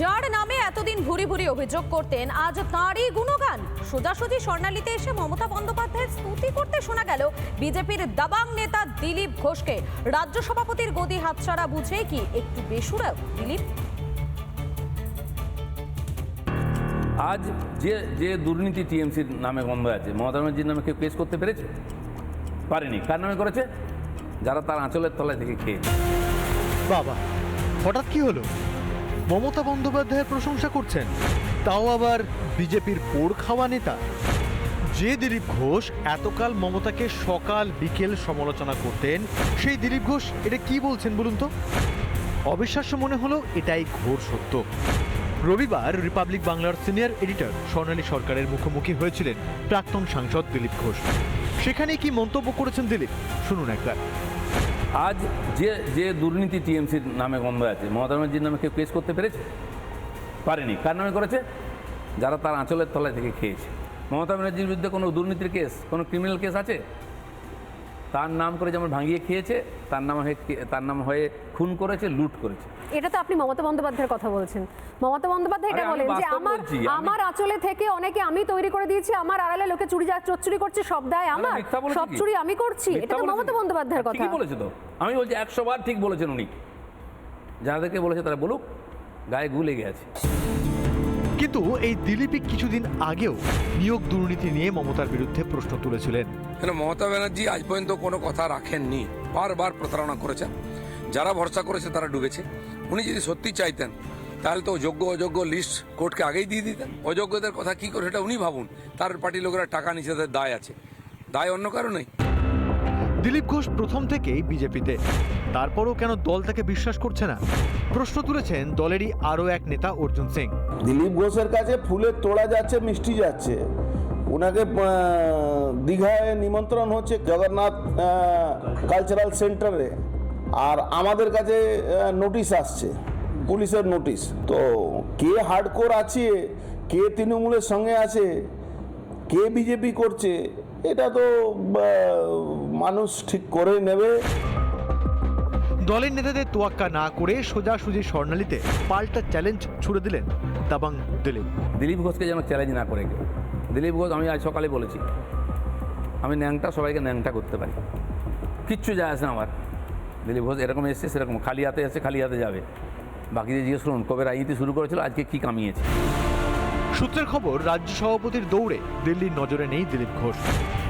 যার নামে এতদিন ভুরি ভুরি অভিযোগ করতেন আজ তাঁরই গুণগান। সোজাসুজি স্বর্ণালীতে এসে মমতা বন্দ্যোপাধ্যায়ের স্তুতি করতে শোনা গেল বিজেপির দাবাং নেতা দিলীপ ঘোষকে। রাজ্য সভাপতির গদি হাতছাড়া বুঝে কি একটু বেসুরাও দিলীপ? আজ যে যে দুর্নীতি টিএমসির নামে বন্ধ আছে মমতা ব্যানার্জির নামে কেউ কেস করতে পেরেছে? পারেনি। কার নামে করেছে? যারা তার আঁচলের তলায় থেকে খেয়েছে। বাবা হঠাৎ কি হলো? মমতা বন্দ্যোপাধ্যায়ের প্রশংসা করছেন। তাও আবার বিজেপির পোড় খাওয়া নেতা। যে দিলীপ ঘোষ এতকাল মমতাকে সকাল বিকেল সমালোচনা করতেন, সেই দিলীপ ঘোষ এটা কি বলছেন বলুন তো? অবিশ্বাস্য মনে হলো এটাই ঘোর সত্য। রবিবার রিপাবলিক বাংলার সিনিয়র এডিটর স্বর্ণালী সরকারের মুখোমুখি হয়েছিলেন প্রাক্তন সাংসদ দিলীপ ঘোষ। সেখানে কি মন্তব্য করেছেন দিলীপ? শুনুন একবার। আজ যে যে দুর্নীতি টিএমসির নামে গন্ধ আছে, মমতা ব্যানার্জির নামে কেউ কেস করতে পেরেছে? পারেনি। কার নামে করেছে? যারা তার আঁচলের তলায় থেকে খেয়েছে। মমতা ব্যানার্জির বিরুদ্ধে কোনো দুর্নীতির কেস, কোনো ক্রিমিনাল কেস আছে? তার নাম করে যেমন ভাঙিয়ে খেয়েছে তার নাম হয়ে তার নাম হয়ে খুন করেছে লুট করেছে। এটা তো আপনি মমতা বন্দ্যোপাধ্যায়ের কথা বলছেন। মমতা বন্দ্যোপাধ্যায় এটা বলেন যে আমার আমার আঁচলে থেকে অনেকে আমি তৈরি করে দিয়েছি আমার আড়ালে লোকে চুরি যা চুরি করছে সব দায় আমার। সব চুরি আমি করছি। এটা তো মমতা বন্দ্যোপাধ্যায়ের কথা ঠিকই বলেছে তো। আমি বলছি একশো বার ঠিক বলেছেন উনি। যাদেরকে বলেছে তারা বলুক গায়ে গুলে লেগে আছে। কিন্তু এই দিলীপই কিছুদিন আগেও নিয়োগ দুর্নীতি নিয়ে মমতার বিরুদ্ধে প্রশ্ন তুলেছিলেন। মমতা ব্যানার্জি আজ পর্যন্ত কোনো কথা রাখেননি। বারবার প্রতারণা করেছেন। যারা ভরসা করেছে তারা ডুবেছে। উনি যদি সত্যি চাইতেন তাহলে তো যোগ্য অযোগ্য লিস্ট কোর্টকে আগেই দিয়ে দিতেন। অযোগ্যদের কথা কি করে সেটা উনি ভাবুন। তার পার্টির লোকেরা টাকা নিচে তাদের দায় আছে। দায় অন্য কারও নেই। দিলীপ ঘোষ প্রথম থেকেই বিজেপিতে। তারপরও কেন দল তাকে বিশ্বাস করছে না? প্রশ্ন তুলেছেন দলেরই আরও এক নেতা অর্জুন সিং। দিলীপ ঘোষের কাছে ফুলের তোড়া যাচ্ছে, মিষ্টি যাচ্ছে। ওনাকে দীঘায় নিমন্ত্রণ হচ্ছে জগন্নাথ কালচারাল সেন্টারে আর আমাদের কাছে নোটিশ আসছে, পুলিশের নোটিশ তো কে হার্ডকোর আছে, কে তৃণমূলের সঙ্গে আছে, কে বিজেপি করছে, এটা তো মানুষ ঠিক করে নেবে। দলের নেতাদের তোয়াক্কা না করে সোজাসুজি স্বর্ণালীতে পাল্টা চ্যালেঞ্জ ছুড়ে দিলেন দাবাং দিলীপ। দিলীপ ঘোষকে যেন চ্যালেঞ্জ না করে কেউ। দিলীপ ঘোষ আমি আজ সকালে বলেছি আমি ন্যাংটা সবাইকে ন্যাংটা করতে পারি। কিচ্ছু যায় আসে না আমার। দিলীপ ঘোষ এরকম এসছে সেরকম খালি হাতে এসছে খালি হাতে যাবে। বাকি যে জিজ্ঞেস করুন কবে রাজনীতি শুরু করেছিল আজকে কি কামিয়েছে? সূত্রের খবর রাজ্য সভাপতির দৌড়ে দিল্লির নজরে নেই দিলীপ ঘোষ।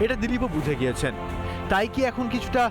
এটা দিলীপও বুঝে গিয়েছেন। তাই কি এখন কিছুটা